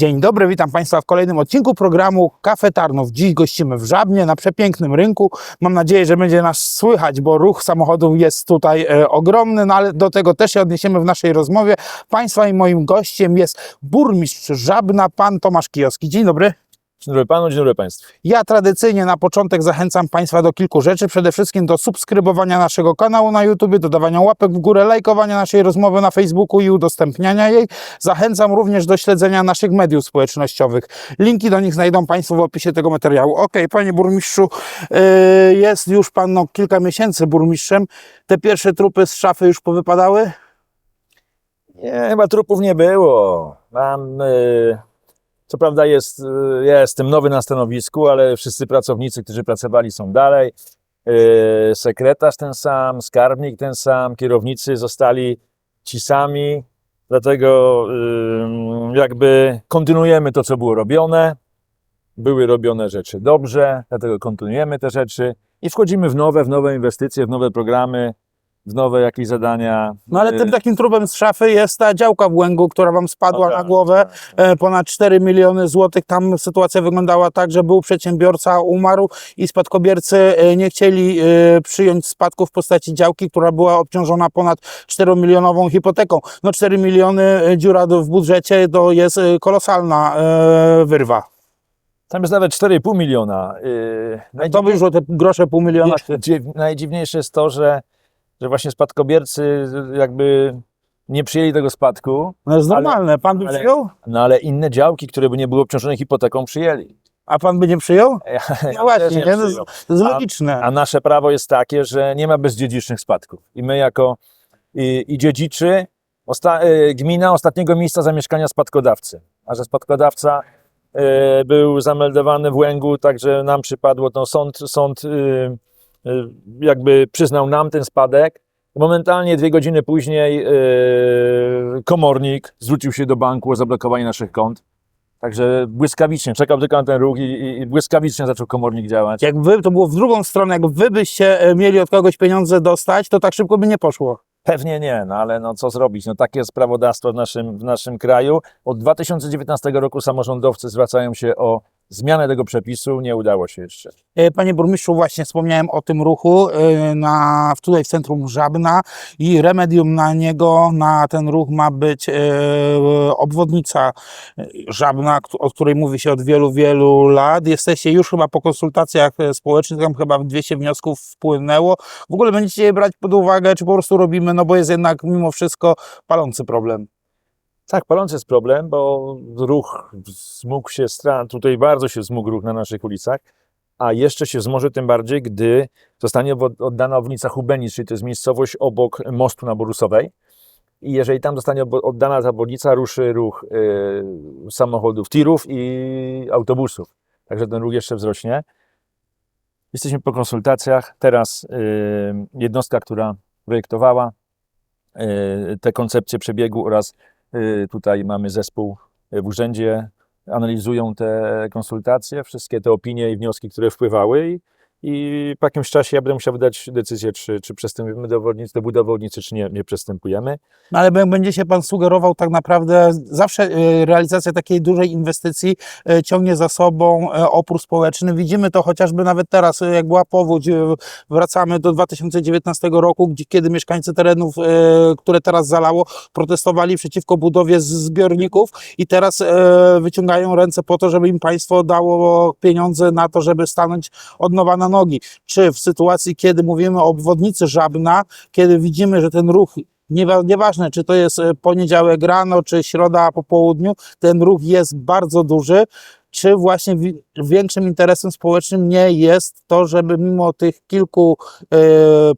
Dzień dobry, witam Państwa w kolejnym odcinku programu Kafe Tarnów. Dziś gościmy w Żabnie na przepięknym rynku. Mam nadzieję, że będzie nas słychać, bo ruch samochodów jest tutaj e, ogromny, no ale do tego też się odniesiemy w naszej rozmowie. Państwa i moim gościem jest burmistrz Żabna, pan Tomasz Kijowski. Dzień dobry. Dzień dobry panu, dzień dobry państwu. Ja tradycyjnie na początek zachęcam Państwa do kilku rzeczy. Przede wszystkim do subskrybowania naszego kanału na YouTube, dodawania łapek w górę, lajkowania naszej rozmowy na Facebooku i udostępniania jej. Zachęcam również do śledzenia naszych mediów społecznościowych. Linki do nich znajdą Państwo w opisie tego materiału. Ok, Panie Burmistrzu, yy, jest już Pan no, kilka miesięcy burmistrzem. Te pierwsze trupy z szafy już powypadały? Nie, chyba trupów nie było. Mam, y, co prawda jest, y, ja jestem nowy na stanowisku, ale wszyscy pracownicy, którzy pracowali są dalej. Y, sekretarz ten sam, skarbnik ten sam, kierownicy zostali ci sami. Dlatego jakby kontynuujemy to, co było robione. Były robione rzeczy dobrze, dlatego kontynuujemy te rzeczy i wchodzimy w nowe, w nowe inwestycje, w nowe programy, w nowe jakieś zadania. No ale Y, tym takim trupem z szafy jest ta działka w Łęgu, która Wam spadła no na tak, głowę. tak. E, ponad 4 miliony złotych. Tam sytuacja wyglądała tak, że był przedsiębiorca, umarł i spadkobiercy e, nie chcieli e, przyjąć spadku w postaci działki, która była obciążona ponad 4 milionową hipoteką. No 4 miliony dziura w budżecie to jest kolosalna wyrwa. Tam jest nawet 4,5 miliona. Yy, To by już o te grosze pół miliona. najdziw- dziw- najdziwniejsze jest to, że, że właśnie spadkobiercy jakby nie przyjęli tego spadku, No jest ale- normalne. Pan by ale- przyjął? no ale inne działki, które by nie były obciążone hipoteką, przyjęli. A pan by nie przyjął? Ja No właśnie, nie? To jest, przyjął. to jest A- logiczne. A nasze prawo jest takie, że nie ma bezdziedzicznych spadków. I my jako i, i dziedziczy, osta, y, gmina ostatniego miejsca zamieszkania spadkodawcy. A że spadkodawca y, był zameldowany w Łęgu, także nam przypadło, to sąd, sąd y, y, jakby przyznał nam ten spadek. Momentalnie dwie godziny później y, komornik zwrócił się do banku o zablokowanie naszych kont. Także błyskawicznie, czekał tylko na ten ruch i, i, i błyskawicznie zaczął komornik działać. Jak wy, to było w drugą stronę, jak wy byście e, mieli od kogoś pieniądze dostać, to tak szybko by nie poszło. Pewnie nie, no ale no co zrobić? No takie jest prawodawstwo w naszym, w naszym kraju. Od 2019 roku samorządowcy zwracają się o zmianę tego przepisu, nie udało się jeszcze. E, Panie burmistrzu, właśnie wspomniałem o tym ruchu e, na, tutaj w centrum Żabna i remedium na niego, na ten ruch ma być e, obwodnica Żabna, o której mówi się od wielu, wielu lat. Jesteście już chyba po konsultacjach społecznych, tam chyba 200 wniosków wpłynęło. W ogóle będziecie brać pod uwagę, czy po prostu robimy, no bo jest jednak mimo wszystko palący problem. Tak, palący jest problem, bo ruch zmógł się, tutaj bardzo się zmógł ruch na naszych ulicach, a jeszcze się wzmoży tym bardziej, gdy zostanie oddana obwodnica Hubenic, czyli to jest miejscowość obok mostu na Borusowej. I jeżeli tam zostanie oddana ta obwodnica, ruszy ruch y, samochodów, tirów i autobusów. Także ten ruch jeszcze wzrośnie. Jesteśmy po konsultacjach. Teraz y, jednostka, która projektowała y, te koncepcje przebiegu oraz tutaj mamy zespół w urzędzie, analizują te konsultacje, wszystkie te opinie i wnioski, które wpływały i, po jakimś czasie ja będę musiał wydać decyzję, czy, czy przystępujemy do, obwodnicy, do budowy obwodnicy, czy nie, nie przystępujemy. No ale będzie się Pan sugerował, tak naprawdę zawsze e, realizacja takiej dużej inwestycji e, ciągnie za sobą e, opór społeczny. Widzimy to chociażby nawet teraz, jak była powódź, wracamy do 2019 roku, gdzie, kiedy mieszkańcy terenów, które teraz zalało, protestowali przeciwko budowie zbiorników i teraz wyciągają ręce po to, żeby im państwo dało pieniądze na to, żeby stanąć od nowa na nogi. Czy w sytuacji, kiedy mówimy o obwodnicy Żabna, kiedy widzimy, że ten ruch Niewa- Nieważne, czy to jest e, poniedziałek rano, czy środa po południu, ten ruch jest bardzo duży. Czy właśnie wi- większym interesem społecznym nie jest to, żeby mimo tych kilku e,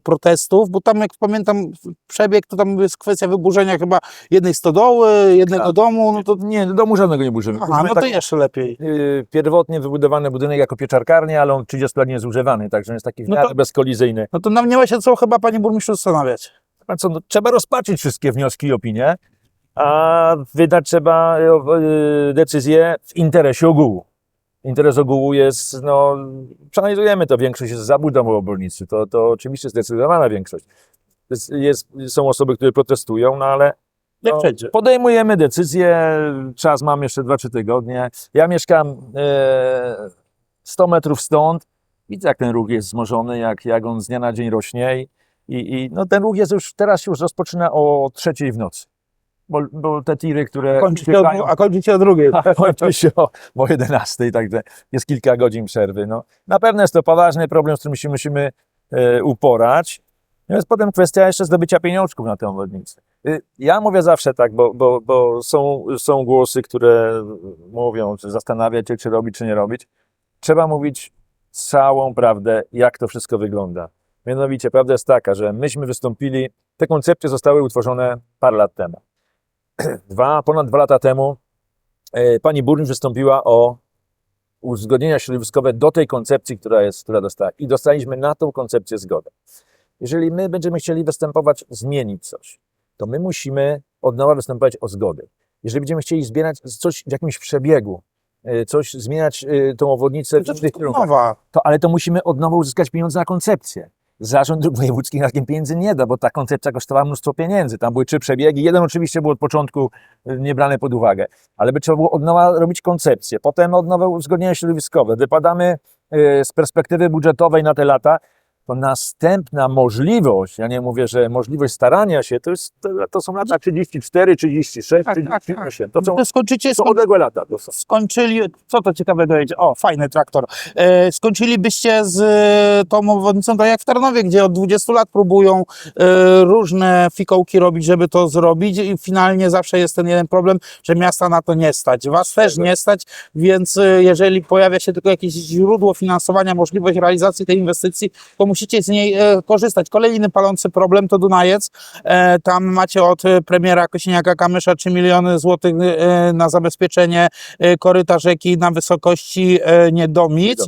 protestów, bo tam jak pamiętam przebieg, to tam jest kwestia wyburzenia chyba jednej stodoły, jednego Tak. domu, no to Nie, do domu żadnego nie burzymy. aha, no to tak- jeszcze lepiej. y, pierwotnie wybudowany budynek jako pieczarkarnia, ale on 30 lat nie jest używany, także jest taki No to- bezkolizyjny. No to nam nie ma się co chyba panie burmistrzu zastanawiać. A co, no, trzeba rozpatrzyć wszystkie wnioski i opinie, a wydać trzeba y, y, decyzję w interesie ogółu. Interes ogółu jest, no, przeanalizujemy to, większość jest za budową obwodnicy, to, to oczywiście zdecydowana większość. Jest, jest, są osoby, które protestują, no ale No. Podejmujemy decyzję, czas mam jeszcze 2-3 tygodnie. Ja mieszkam e, 100 metrów stąd. Widzę, jak ten ruch jest wzmożony, jak, jak on z dnia na dzień rośnie. I, i no, ten ruch jest już teraz już rozpoczyna o trzeciej w nocy. Bo, bo te tiry, które Kończy się a kończy się o drugiej. a kończy się o, o 11, także jest kilka godzin przerwy. No, na pewno jest to poważny problem, z którym się musimy e, uporać. Natomiast potem kwestia jeszcze zdobycia pieniążków na tę obwodnicę. Y, Ja mówię zawsze tak, bo, bo, bo są, są głosy, które mówią, czy zastanawiać się, czy robić, czy nie robić. Trzeba mówić całą prawdę, jak to wszystko wygląda. Mianowicie, prawda jest taka, że myśmy wystąpili, te koncepcje zostały utworzone parę lat temu. Dwa, ponad dwa lata temu e, pani burmistrz wystąpiła o uzgodnienia środowiskowe do tej koncepcji, która jest, która dostała. I dostaliśmy na tą koncepcję zgodę. Jeżeli my będziemy chcieli występować, zmienić coś, to my musimy od nowa występować o zgodę. Jeżeli będziemy chcieli zbierać coś w jakimś przebiegu, e, coś zmieniać e, tą obwodnicę w To innych kierunkach, nowa. to, ale to musimy od nowa uzyskać pieniądze na koncepcję. Zarząd dróg wojewódzkich na takim pieniędzy nie da, bo ta koncepcja kosztowała mnóstwo pieniędzy. Tam były trzy przebiegi. Jeden oczywiście był od początku y, nie brany pod uwagę, ale by trzeba było od nowa robić koncepcję. Potem od nowa uzgodnienia środowiskowe. Wypadamy y, z perspektywy budżetowej na te lata, to następna możliwość, ja nie mówię, że możliwość starania się, to, jest, to, są lata 34, 36, Tak, tak, 38. To są To skończycie, to odległe lata. To są. skończyli, co to ciekawego jedzie? O, fajny traktor. E, skończylibyście z e, tą obwodnicą, tak jak w Tarnowie, gdzie od 20 lat próbują e, różne fikołki robić, żeby to zrobić i finalnie zawsze jest ten jeden problem, że miasta na to nie stać. Was też nie stać, więc e, jeżeli pojawia się tylko jakieś źródło finansowania, możliwość realizacji tej inwestycji, to musicie z niej e, korzystać. Kolejny palący problem to Dunajec. E, tam macie od e, premiera Kosiniaka-Kamysza 3 miliony złotych na zabezpieczenie koryta rzeki na wysokości Niedomic.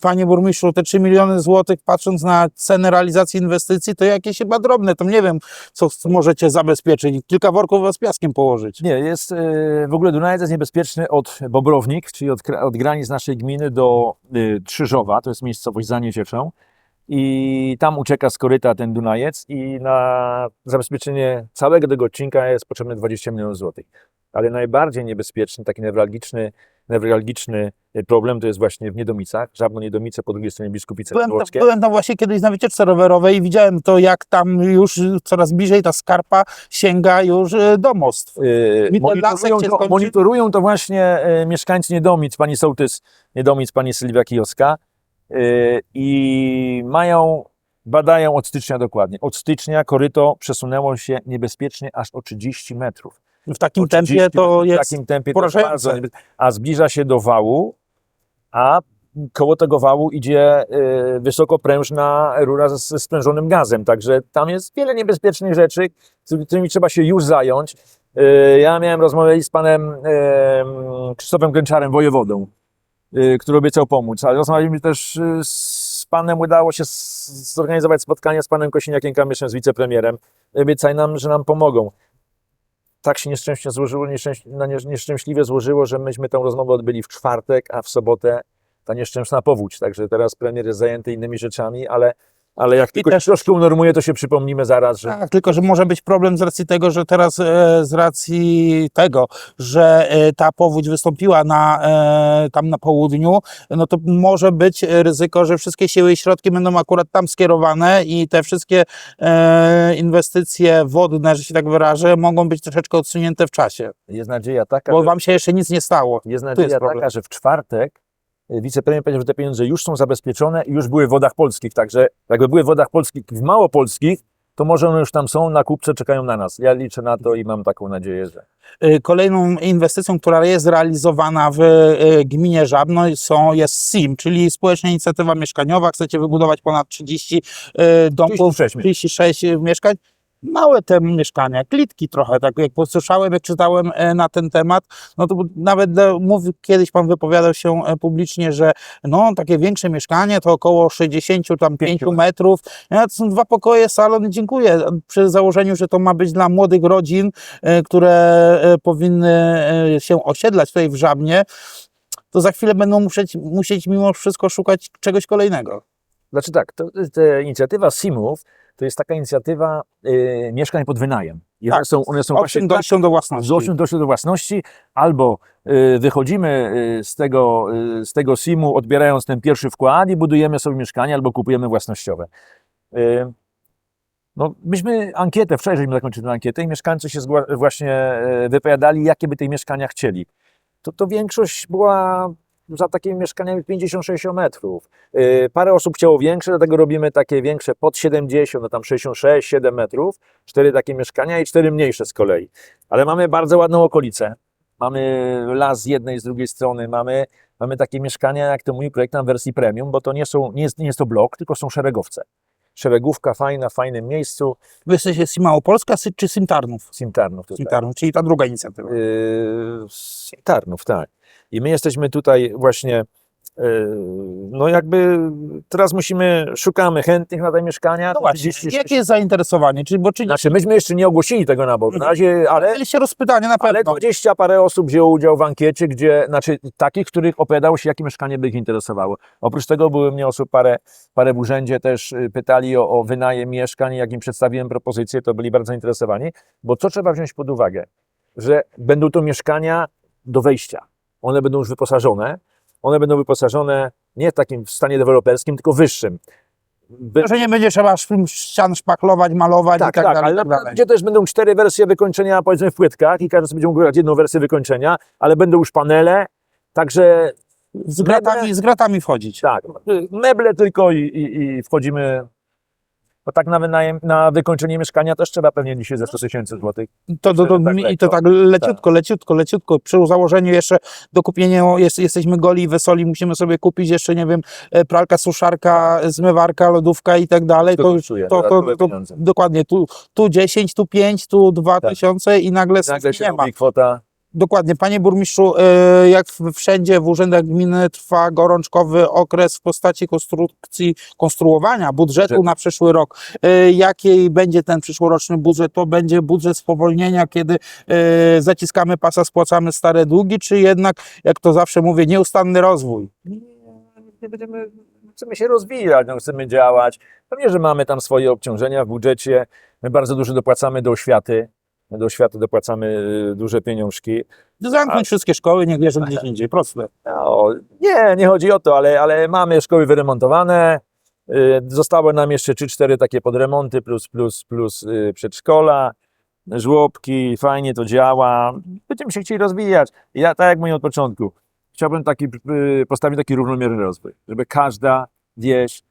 Panie burmistrzu, te 3 miliony złotych, patrząc na cenę realizacji inwestycji, to jakieś chyba drobne, to nie wiem, co możecie zabezpieczyć. Kilka worków z piaskiem położyć. Nie, jest w ogóle Dunajec jest niebezpieczny od Bobrownik, czyli od, od granic naszej gminy do Trzyżowa, to jest miejscowość za Niecieczą. I tam ucieka z koryta ten Dunajec i na zabezpieczenie całego tego odcinka jest potrzebne 20 milionów złotych. Ale najbardziej niebezpieczny, taki newralgiczny, newralgiczny problem to jest właśnie w Niedomicach, Żabno-Niedomice, po drugiej stronie Biskupice Byłem tam, byłem tam właśnie kiedyś na wycieczce rowerowej i widziałem to, jak tam już coraz bliżej ta skarpa sięga już e, do mostw. Yy, lasek monitorują, to, monitorują to właśnie yy, mieszkańcy Niedomic, pani Sołtys Niedomic, pani Sylwia Kijowska i mają, badają od stycznia dokładnie. Od stycznia koryto przesunęło się niebezpiecznie aż o 30 metrów. W takim O 30 tempie to W jest takim tempie to bardzo. A zbliża się do wału, a koło tego wału idzie yy, wysokoprężna rura ze, sprężonym gazem, także tam jest wiele niebezpiecznych rzeczy, którymi trzeba się już zająć. Yy, Ja miałem rozmowę z panem Krzysztofem Gęczarem, wojewodą, który obiecał pomóc, ale rozmawialiśmy też yy, z panem, udało się zorganizować spotkanie z panem Kosiniakiem Kamyszem, z wicepremierem. Obiecali nam, że nam pomogą. Tak się nieszczęście złożyło, nie- nieszczęśliwie złożyło, że myśmy tę rozmowę odbyli w czwartek, a w sobotę ta nieszczęsna powódź. Także teraz premier jest zajęty innymi rzeczami, ale, ale jak tylko też- troszkę unormuje, to się przypomnimy zaraz, że Tak, tylko że może być problem z racji tego, że teraz e, z racji tego, że e, ta powódź wystąpiła na, e, tam na południu, no to może być ryzyko, że wszystkie siły i środki będą akurat tam skierowane i te wszystkie e, inwestycje wodne, że się tak wyrażę, mogą być troszeczkę odsunięte w czasie, jest nadzieja taka, bo że... wam się jeszcze nic nie stało. Jest nadzieja problem. taka, że w czwartek wicepremier powiedział, że te pieniądze już są zabezpieczone i już były w wodach polskich. Także jakby były w wodach polskich, w małopolskich, to może one już tam są, na kupce czekają na nas. Ja liczę na to i mam taką nadzieję, że. Y, Kolejną inwestycją, która jest realizowana w y, gminie Żabno są, jest SIM, czyli Społeczna Inicjatywa Mieszkaniowa. Chcecie wybudować ponad 30 y, domków, 36 mieszkań. 36 mieszkań. Małe te mieszkania, klitki trochę, tak jak posłyszałem, jak czytałem e, na ten temat, no to nawet mówił, kiedyś pan wypowiadał się e, publicznie, że no takie większe mieszkanie to około 65 tam Pięciu. metrów, ja, to są dwa pokoje, salon, dziękuję, przy założeniu, że to ma być dla młodych rodzin, e, które powinny się osiedlać tutaj w Żabnie, to za chwilę będą musieć, musieć mimo wszystko szukać czegoś kolejnego. Znaczy tak, to, ta inicjatywa SIM-ów to jest taka inicjatywa y, mieszkań pod wynajem. I Tak, one są, one są właśnie tak, dojścią do własności. z osią dojściu do własności, albo y, wychodzimy y, z tego, y, z tego SIM-u, odbierając ten pierwszy wkład i budujemy sobie mieszkanie, albo kupujemy własnościowe. Y, no, myśmy ankietę, wczoraj żeśmy zakończyli tę ankietę i mieszkańcy się właśnie y, wypowiadali, jakie by te mieszkania chcieli. To, to większość była za takimi mieszkaniami 50-60 metrów. Y, Parę osób chciało większe, dlatego robimy takie większe pod 70, no tam 66-7 metrów, cztery takie mieszkania i cztery mniejsze z kolei. Ale mamy bardzo ładną okolicę. Mamy las z jednej, z drugiej strony, mamy, mamy takie mieszkania, jak to mój projekt na wersji premium, bo to nie, są, nie, jest, nie jest to blok, tylko są szeregowce. Szeregówka fajna, w fajnym miejscu, Wy jesteście Sim Małopolska czy Sim Tarnów? Sim Tarnów, czyli ta druga inicjatywa. Yy, Tarnów, tak. I my jesteśmy tutaj właśnie, yy, no jakby teraz musimy, szukamy chętnych na te mieszkania. No właśnie, 36 jakie jest zainteresowanie? Czyli, bo czy Znaczy, myśmy jeszcze nie ogłosili tego na razie, ale, mieliście rozpytanie na ale pewno. 20 parę osób wzięło udział w ankiecie, gdzie, znaczy takich, których opowiadało się, jakie mieszkanie by ich interesowało. Oprócz tego były mnie osób parę, parę w urzędzie też y, pytali o, o wynajem mieszkań, jak im przedstawiłem propozycję, to byli bardzo zainteresowani, bo co trzeba wziąć pod uwagę? Że będą to mieszkania do wejścia. One będą już wyposażone, one będą wyposażone nie w takim stanie deweloperskim, tylko wyższym. Be- Że nie będzie trzeba ścian szpachlować, malować tak, i tak, tak, dalej. ale tak gdzie też będą cztery wersje wykończenia, powiedzmy w płytkach i każdy sobie będzie mógł grać jedną wersję wykończenia, ale będą już panele, także Z gratami, z gratami wchodzić. tak, meble tylko i, i, i wchodzimy, bo tak na, wynajem, na wykończenie mieszkania też trzeba pewnie dzisiaj ze 100 tysięcy złotych. To, to, to, Tak I to tak leciutko, leciutko, leciutko. Przy założeniu jeszcze do kupienia, jest, jesteśmy goli i wesoli, musimy sobie kupić jeszcze, nie wiem, e, pralka, suszarka, zmywarka, lodówka i tak dalej. To, kosztuje, to, to, to, pieniądze. dokładnie, tu, tu 10, tu 5, tu 2 Tak. tysiące i nagle, Nagle nie się ma. robi kwota. Dokładnie, panie burmistrzu, e, jak wszędzie w urzędach gminy trwa gorączkowy okres w postaci konstrukcji, konstruowania budżetu na przyszły rok. E, Jaki będzie ten przyszłoroczny budżet? To będzie budżet spowolnienia, kiedy e, zaciskamy pasa, spłacamy stare długi, czy jednak, jak to zawsze mówię, nieustanny rozwój? Nie, nie będziemy, chcemy się rozwijać, no, chcemy działać. Pewnie, że mamy tam swoje obciążenia w budżecie. My bardzo dużo dopłacamy do oświaty. My do oświaty dopłacamy y, duże pieniążki. Zamknąć wszystkie szkoły, niech wierzą gdzieś indziej, proste. No, nie, nie chodzi o to, ale, ale mamy szkoły wyremontowane. Y, Zostały nam jeszcze 3-4 takie podremonty plus, plus, plus y, przedszkola, żłobki, fajnie to działa. Będziemy się chcieli rozwijać. Ja, tak jak mówię od początku, chciałbym taki, postawić taki równomierny rozwój, żeby każda wieś,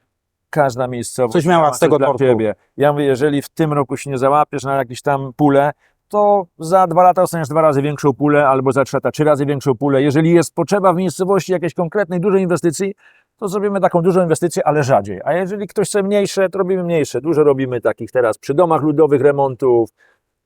każda miejscowość Coś miała z tego dla siebie. Ja mówię, jeżeli w tym roku się nie załapiesz na jakieś tam pulę, to za dwa lata dostaniesz dwa razy większą pulę, albo za trzy lata trzy razy większą pulę. Jeżeli jest potrzeba w miejscowości jakiejś konkretnej, dużej inwestycji, to zrobimy taką dużą inwestycję, ale rzadziej. A jeżeli ktoś chce mniejsze, to robimy mniejsze. Dużo robimy takich teraz przy domach ludowych remontów,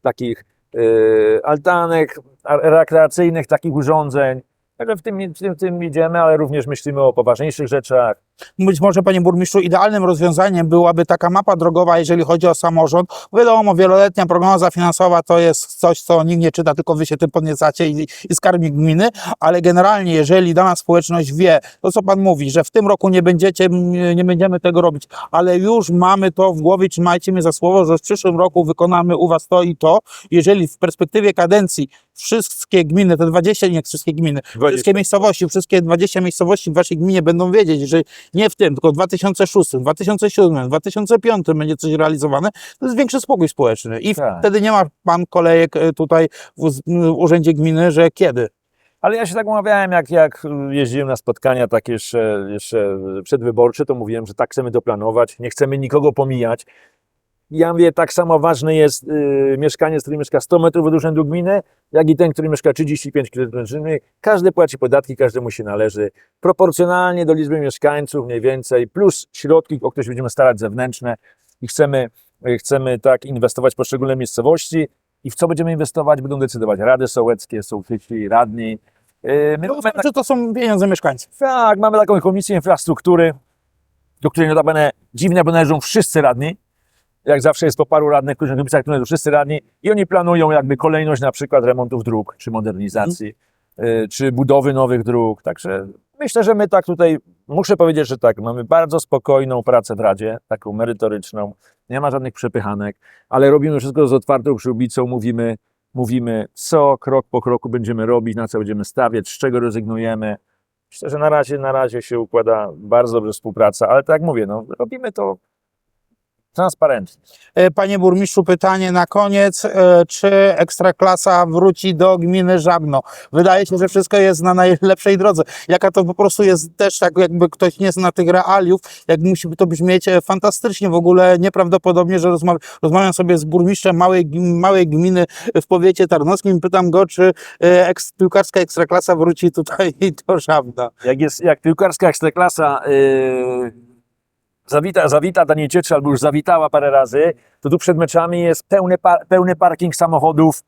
takich yy, altanek rekreacyjnych, takich urządzeń. Także w tym, w, tym, w tym idziemy, ale również myślimy o poważniejszych rzeczach. Być może, panie burmistrzu, idealnym rozwiązaniem byłaby taka mapa drogowa, jeżeli chodzi o samorząd. Wiadomo, wieloletnia prognoza finansowa to jest coś, co nikt nie czyta, tylko wy się tym podniecacie i, i skarbnik gminy, ale generalnie, jeżeli dana społeczność wie, to co pan mówi, że w tym roku nie będziecie, nie będziemy tego robić, ale już mamy to w głowie, trzymajcie mnie za słowo, że w przyszłym roku wykonamy u was to i to, jeżeli w perspektywie kadencji wszystkie gminy, te 20, nie wszystkie gminy, wszystkie miejscowości, wszystkie 20 miejscowości w waszej gminie będą wiedzieć, że nie w tym, tylko w 2006, 2007, 2005 będzie coś realizowane, to jest większy spokój społeczny. I Tak. wtedy nie ma pan kolejek e, tutaj w, urzędzie gminy, że kiedy. Ale ja się tak umawiałem, jak, jak jeździłem na spotkania takie jeszcze, jeszcze przedwyborcze, to mówiłem, że tak chcemy to planować, nie chcemy nikogo pomijać. Ja mówię, tak samo ważne jest y, mieszkanie, z którym mieszka 100 metrów od urzędu gminy, jak i ten, który mieszka 35 km. Każdy płaci podatki, każdemu się należy. Proporcjonalnie do liczby mieszkańców mniej więcej, plus środki, o które się będziemy starać zewnętrzne i chcemy, y, chcemy tak inwestować w poszczególne miejscowości. I w co będziemy inwestować, będą decydować rady sołeckie, sołtysi, radni. Y, My No, mamy tak, że to są pieniądze mieszkańców. tak, mamy taką komisję infrastruktury, do której notabene dziwne, bo należą wszyscy radni. Jak zawsze jest po paru radnych, którzy komisjach, które wszyscy radni i oni planują jakby kolejność na przykład remontów dróg, czy modernizacji, y, czy budowy nowych dróg. Także myślę, że my tak tutaj muszę powiedzieć, że tak, mamy bardzo spokojną pracę w Radzie, taką merytoryczną, nie ma żadnych przepychanek, ale robimy wszystko z otwartą przyłbicą, mówimy, mówimy co krok po kroku będziemy robić, na co będziemy stawiać, z czego rezygnujemy. Myślę, że na razie, na razie się układa bardzo dobrze współpraca, ale tak jak mówię, no, robimy to transparentnie. E, Panie burmistrzu, pytanie na koniec. E, Czy Ekstraklasa wróci do gminy Żabno? Wydaje się, że wszystko jest na najlepszej drodze. Jaka to po prostu jest też tak, jakby ktoś nie zna tych realiów, jak musi to brzmieć e, fantastycznie, w ogóle nieprawdopodobnie, że rozmawia, rozmawiam sobie z burmistrzem małej, małej gminy w powiecie tarnowskim i pytam go, czy eks, piłkarska Ekstraklasa wróci tutaj do Żabna. Jak, jest, jak piłkarska ekstraklasa yy, zawita, zawita do niej cieczy, albo już zawitała parę razy, to tu przed meczami jest pełny, pa, pełny parking samochodów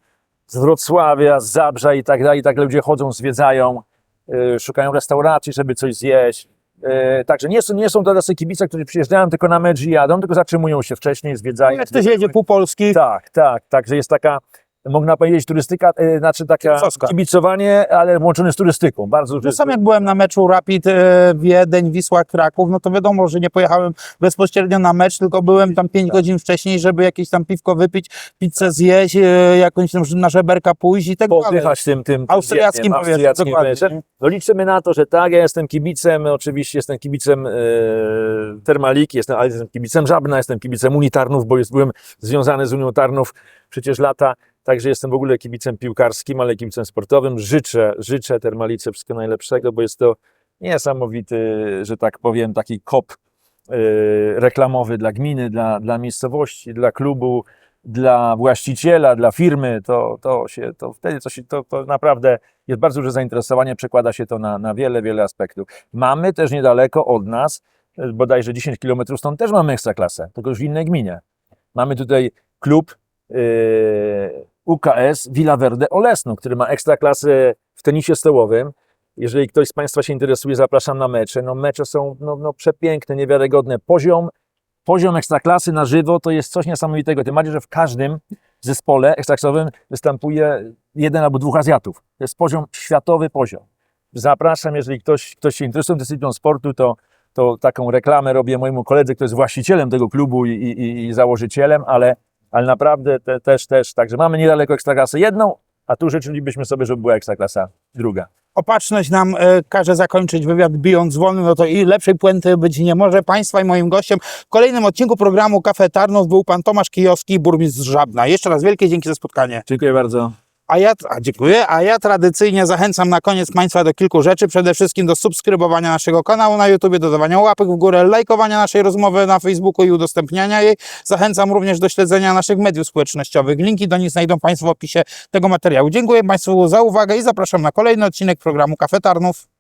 z Wrocławia, z Zabrza i tak dalej. Tak ludzie chodzą, zwiedzają, yy, szukają restauracji, żeby coś zjeść. Yy, także nie są, nie są to tacy kibice, którzy przyjeżdżają tylko na mecz i jadą, tylko zatrzymują się wcześniej, zwiedzają. Jak ktoś jedzie pół Polski, Tak, tak, także jest taka, można powiedzieć, turystyka, yy, znaczy taka Soska. kibicowanie, ale łączone z turystyką. Bardzo duży No sam jak byłem na meczu Rapid e, Wiedeń, Wisła, Kraków, no to wiadomo, że nie pojechałem bezpośrednio na mecz, tylko byłem tam 5 godzin wcześniej, żeby jakieś tam piwko wypić, pizzę zjeść, e, jakąś tam na żeberka pójść i tak dalej. pooddychać tym, tym Austriackim powiedzmy, austriackim dokładnie. No liczymy na to, że tak, ja jestem kibicem, oczywiście jestem kibicem e, Termaliki, jestem, ale jestem kibicem Żabna, jestem kibicem Unii Tarnów, bo jest, byłem związany z Unią Tarnów przecież lata, także jestem w ogóle kibicem piłkarskim, ale kibicem sportowym. Życzę, życzę Termalice wszystkiego najlepszego, bo jest to niesamowity, że tak powiem, taki kop e, reklamowy dla gminy, dla, dla miejscowości, dla klubu, dla właściciela, dla firmy, to, to się, to wtedy to się, to, to naprawdę jest bardzo duże zainteresowanie, przekłada się to na, na wiele, wiele aspektów. Mamy też niedaleko od nas, e, bodajże 10 km stąd też mamy ekstraklasę, tylko już w innej gminie. Mamy tutaj klub yy, UKS Villa Verde Olesno, który ma ekstraklasę w tenisie stołowym. Jeżeli ktoś z Państwa się interesuje, zapraszam na mecze. No mecze są no, no, przepiękne, niewiarygodne. Poziom, poziom ekstraklasy na żywo to jest coś niesamowitego. Tym bardziej, że w każdym zespole ekstraklasowym występuje jeden albo dwóch Azjatów. To jest poziom, światowy poziom. Zapraszam, jeżeli ktoś, ktoś się interesuje dyscypliną sportu, to, to taką reklamę robię mojemu koledze, który jest właścicielem tego klubu i, i, i założycielem, ale, ale naprawdę te, też, też, także mamy niedaleko ekstraklasę jedną, a tu życzylibyśmy sobie, żeby była ekstraklasa druga. Opatrzność nam e, każe zakończyć wywiad bijąc dzwony, no to i lepszej puenty być nie może. Państwa i moim gościem w kolejnym odcinku programu Kafe Tarnów był pan Tomasz Kijowski, burmistrz Żabna. Jeszcze raz wielkie dzięki za spotkanie. Dziękuję bardzo. A ja, a dziękuję, a ja tradycyjnie zachęcam na koniec Państwa do kilku rzeczy. Przede wszystkim do subskrybowania naszego kanału na YouTube, dodawania łapek w górę, lajkowania naszej rozmowy na Facebooku i udostępniania jej. Zachęcam również do śledzenia naszych mediów społecznościowych. Linki do nich znajdą Państwo w opisie tego materiału. Dziękuję Państwu za uwagę i zapraszam na kolejny odcinek programu Kafe Tarnów.